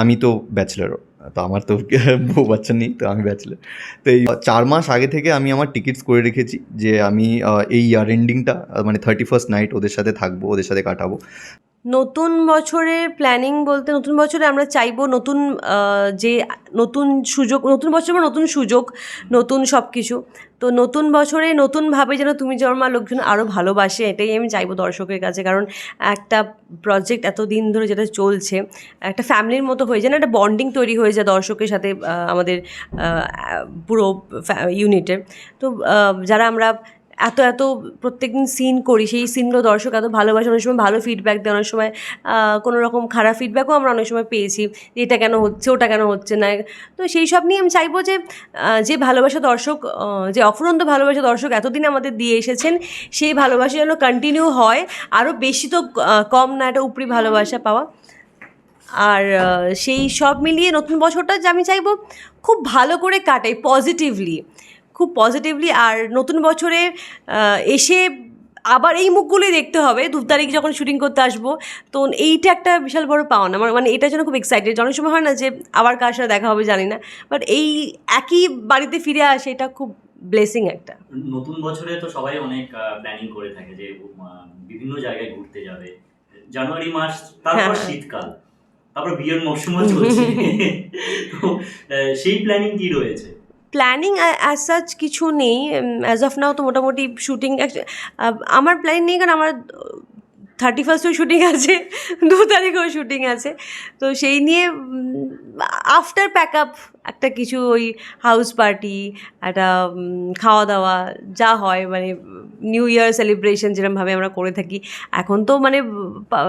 আমি তো ব্যাচেলারও তো আমার তো বউ বাচ্চা নেই, তো আমি ব্যাচেলার তো এই চার মাস আগে থেকে আমি আমার টিকিটস করে রেখেছি যে আমি এই ইয়ার এন্ডিংটা মানে থার্টি ফার্স্ট নাইট ওদের সাথে থাকব, ওদের সাথে কাটাবো। নতুন বছরের প্ল্যানিং বলতে নতুন বছরে আমরা চাইব নতুন যে নতুন সুযোগ, নতুন বছর মানে নতুন সুযোগ, নতুন সব কিছু তো নতুন বছরে নতুনভাবে যেন তুমি জন্মা লোকজন আরও ভালোবাসে, এটাই আমি চাইব দর্শকের কাছে। কারণ একটা প্রজেক্ট এত দিন ধরে যেটা চলছে, একটা ফ্যামিলির মতো হয়ে যায় না একটা বন্ডিং তৈরি হয়ে যায় দর্শকের সাথে আমাদের পুরো ইউনিটের তো যারা আমরা এত এত প্রত্যেকদিন সিন করি, সেই সিনগুলো দর্শক এত ভালোবাসে, অনেক সময় ভালো ফিডব্যাক দেয়, অনেক সময় কোনো রকম খারাপ ফিডব্যাকও আমরা অনেক সময় পেয়েছি যে এটা কেন হচ্ছে, ওটা কেন হচ্ছে না। তো সেই সব নিয়ে আমি চাইব যে যে ভালোবাসা দর্শক যে অফুরন্ত ভালোবাসা দর্শক এতদিন আমাদের দিয়ে এসেছেন, সেই ভালোবাসা যেন কন্টিনিউ হয় আরও বেশি তো কম না একটা উপরি ভালোবাসা পাওয়া। আর সেই সব মিলিয়ে নতুন বছরটা যে আমি চাইব, খুব ভালো করে কাটাই পজিটিভলি খুব পজিটিভলি আর নতুন বছরে এসে আবার এই মুখগুলোই দেখতে হবে। দু তারিখ যখন শুটিং করতে আসব তো এইটা একটা বিশাল বড় পাওনা। আমার মানে এটার জন্য খুব এক্সাইটেড অনেক সময় হয় না যে আবার কার সাথে দেখা হবে জানি না। বাট এই একই বাড়িতে ফিরে আসে এটা খুব ব্লেসিং একটা। নতুন বছরে তো সবাই অনেক প্ল্যানিং করে থাকে যে বিভিন্ন জায়গায় ঘুরতে যাবে। জানুয়ারি মাস তারপর হ্যাঁ। শীতকাল। তারপর বিয়ের মৌসুমও চলছে। সেই প্ল্যানিং কি রয়েছে? প্ল্যানিং অ্যাজ সাচ কিছু নেই অ্যাজ অফ নাও তো মোটামুটি শুটিং আমার প্ল্যানিং নেই কারণ আমার থার্টি ফার্স্টেও শুটিং আছে, দু তারিখেও শুটিং আছে। তো সেই নিয়ে আফটার প্যাক আপ একটা কিছু ওই হাউস পার্টি একটা খাওয়া দাওয়া যা হয় মানে নিউ ইয়ার সেলিব্রেশন যেরকমভাবে আমরা করে থাকি। এখন তো মানে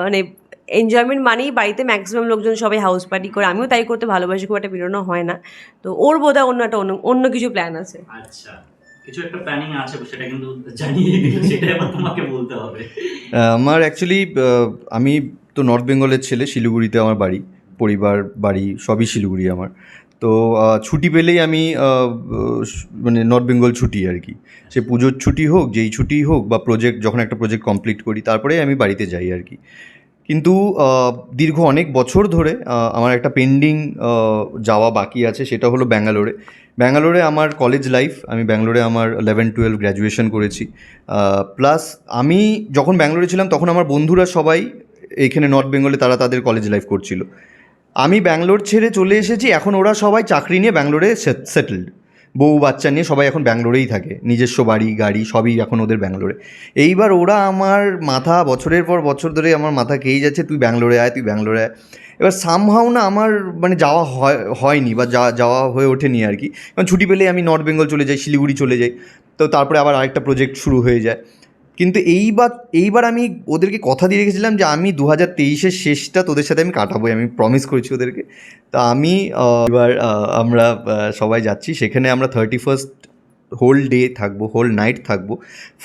মানে এনজয়মেন্ট মানেই বাড়িতে ম্যাক্সিমাম লোকজন সবাই হাউস পার্টি করে। আমিও তাই করতে ভালোবাসি খুব একটা বেরোনো হয় না। তো ওর বোধহয় অন্য একটা অন্য অন্য কিছু প্ল্যান আছে। আচ্ছা। কিছু একটা প্ল্যানিং আছে সেটা কিন্তু জানিয়ে সেটা এবার তোমাকে বলতে হবে। আমার অ্যাকচুয়ালি আমি তো নর্থ বেঙ্গলের ছেলে শিলিগুড়িতে আমার বাড়ি পরিবার বাড়ি সবই শিলিগুড়ি আমার। তো ছুটি পেলেই আমি মানে নর্থ বেঙ্গল ছুটি আর কি। সে পুজোর ছুটি হোক যেই ছুটি হোক বা প্রজেক্ট যখন একটা প্রজেক্ট কমপ্লিট করি তারপরে আমি বাড়িতে যাই আর কি। কিন্তু দীর্ঘ অনেক বছর ধরে আমার একটা পেন্ডিং যাওয়া বাকি আছে, সেটা হলো ব্যাঙ্গালোরে। ব্যাঙ্গালোরে আমার কলেজ লাইফ আমি ব্যাঙ্গালোরে আমার ইলেভেন টুয়েলভ গ্র্যাজুয়েশন করেছি। প্লাস আমি যখন ব্যাঙ্গালোরে ছিলাম, তখন আমার বন্ধুরা সবাই এখানে নর্থ বেঙ্গলে তারা তাদের কলেজ লাইফ করছিল। আমি ব্যাঙ্গালোর ছেড়ে চলে এসেছি, এখন ওরা সবাই চাকরি নিয়ে ব্যাঙ্গালোরে সেটেলড বউ বাচ্চা নিয়ে সবাই এখন ব্যাঙ্গলোরেই থাকে। নিজস্ব বাড়ি, গাড়ি, সবই এখন ওদের ব্যাঙ্গলোরে। এইবার ওরা আমার মাথা, বছরের পর বছর ধরে আমার মাথা খেয়েই যাচ্ছে, তুই ব্যাঙ্গলোরে আয়, তুই ব্যাঙ্গলোরে আয়। এবার সামহাও না আমার মানে যাওয়া হয়, হয়নি বা যা- যাওয়া হয়ে ওঠেনি আর কি। কারণ ছুটি পেলেই আমি নর্থ বেঙ্গল চলে যাই, শিলিগুড়ি চলে যাই। তো তারপরে আবার আরেকটা প্রজেক্ট শুরু হয়ে যায়। কিন্তু এইবার এইবার আমি ওদেরকে কথা দিয়ে রেখেছিলাম যে আমি দু হাজার তেইশের শেষটা তোদের সাথে আমি কাটাবোই, আমি প্রমিস করেছি ওদেরকে। তা আমি এবার আমরা সবাই যাচ্ছি। সেখানে আমরা থার্টি ফার্স্ট হোল ডে থাকব হোল নাইট থাকব।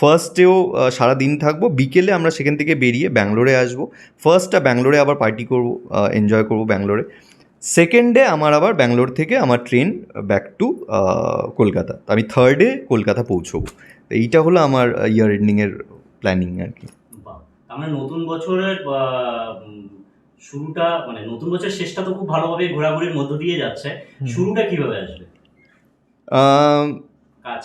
ফার্স্টেও সারা দিন থাকব। বিকেলে আমরা সেখান থেকে বেরিয়ে ব্যাঙ্গালোরে আসব। ফার্স্টটা ব্যাঙ্গালোরে আবার পার্টি করব এনজয় করব ব্যাঙ্গালোরে। সেকেন্ডে আমার আবার ব্যাঙ্গালোর থেকে আমার ট্রেন ব্যাক টু কলকাতা। তো আমি ডে কলকাতা পৌঁছবো। তো এইটা হলো আমার ইয়ার এন্ডিংয়ের প্ল্যানিং আর কি। তার মানে নতুন বছরের শুরুটা মানে নতুন বছরের শেষটা তো খুব ভালোভাবে ঘোরাঘুরির মধ্য দিয়ে যাচ্ছে। শুরুটা কীভাবে আসবে? কাজ।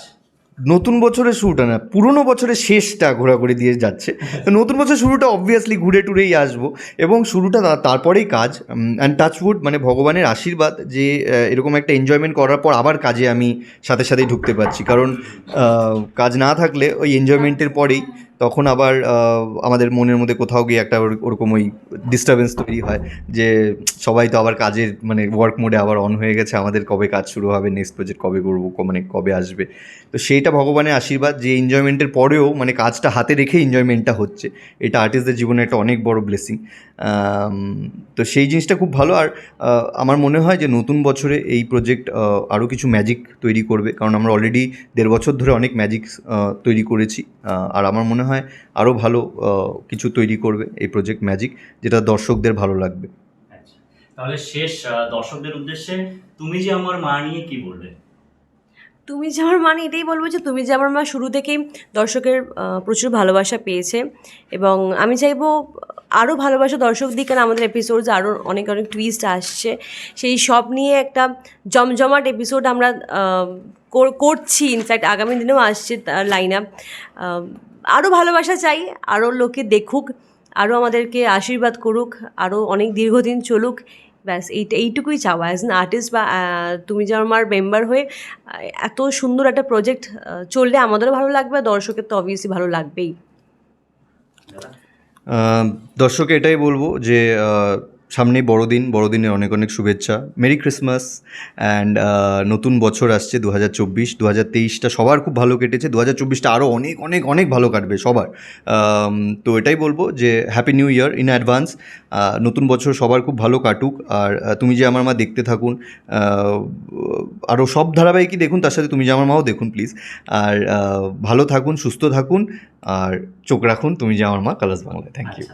নতুন বছরের শুরুটা না পুরনো বছরের শেষটা ঘোরাঘুরি দিয়ে যাচ্ছে। তো নতুন বছরের শুরুটা অবভিয়াসলি ঘুরে টুরেই আসব এবং শুরুটা তারপরেই কাজ। অ্যান্ড টাচউড মানে ভগবানের আশীর্বাদ যে এরকম একটা এনজয়মেন্ট করার পর আবার কাজে আমি সাথে সাথেই ঢুকতে পারছি। কারণ কাজ না থাকলে ওই এনজয়মেন্টের পরেই তখন আবার আমাদের মনের মধ্যে কোথাও গিয়ে একটা ওর- ওরকম ওই ডিস্টারবেন্স তৈরি হয় যে সবাই তো আবার কাজের মানে ওয়ার্ক মোডে আবার অন হয়ে গেছে, আমাদের কবে কাজ শুরু হবে নেক্সট প্রজেক্ট কবে করব মানে কবে আসবে। তো সেইটা ভগবানের আশীর্বাদ, যে এনজয়মেন্টের পরেও মানে কাজটা হাতে রেখে এনজয়মেন্টটা হচ্ছে। এটা আর্টিস্টদের জীবনে একটা অনেক বড় ব্লেসিং তো সেই জিনিসটা খুব ভালো। আর আমার মনে হয় যে নতুন বছরে এই প্রজেক্ট আরও কিছু ম্যাজিক তৈরি করবে। কারণ আমরা অলরেডি দেড় বছর ধরে অনেক ম্যাজিক তৈরি করেছি। আর আমার মনে হয় আরও ভালো কিছু তৈরি করবে এই প্রজেক্ট ম্যাজিক যেটা দর্শকদের ভালো লাগবে। আচ্ছা তাহলে শেষ দর্শকদের উদ্দেশ্যে তুমি যে আমার মা নিয়ে কি বলবে? তুমি যে আমার মানে এটাই বলব যে তুমি যে আমার মা শুরু থেকেই দর্শকের প্রচুর ভালোবাসা পেয়েছে এবং আমি চাইব আরও ভালোবাসা দর্শক দিক কারণ আমাদের এপিসোডস আরও অনেক অনেক টুইস্ট আসছে। সেই সব নিয়ে একটা জমজমাট এপিসোড আমরা করছি। ইনফ্যাক্ট আগামী দিনেও আসছে লাইন আপ আরও ভালোবাসা চাই আরও লোকে দেখুক আরও আমাদেরকে আশীর্বাদ করুক আরও অনেক দীর্ঘদিন চলুক। ব্যাস এইটা এইটুকুই চাওয়া। অ্যাজ অ্যান আর্টিস্ট বা তুমি যে আমার মেম্বার হয়ে এত সুন্দর একটা প্রজেক্ট চললে আমাদেরও ভালো লাগবে দর্শকের তো অবভিয়াসলি ভালো লাগবেই। দর্শক এটাই বলব যে সামনেই বড়দিন, বড়দিনের অনেক অনেক শুভেচ্ছা। মেরি ক্রিসমাস অ্যান্ড নতুন বছর আসছে দু হাজার চব্বিশ। দু হাজার তেইশটা সবার খুব ভালো কেটেছে। দু হাজার চব্বিশটা আরও অনেক অনেক অনেক ভালো কাটবে সবার। তো এটাই বলব যে happy new year in advance নতুন বছর সবার খুব ভালো কাটুক। আর তুমি যে আমার মা দেখতে থাকুন আরও সব ধারাবাহিকই দেখুন, তার সাথে তুমি যে আমার মাও দেখুন প্লিজ আর ভালো থাকুন, সুস্থ থাকুন। আর, চোখ রাখুন, তুমি যে আমার মা কালাস বাংলায় থ্যাংক ইউ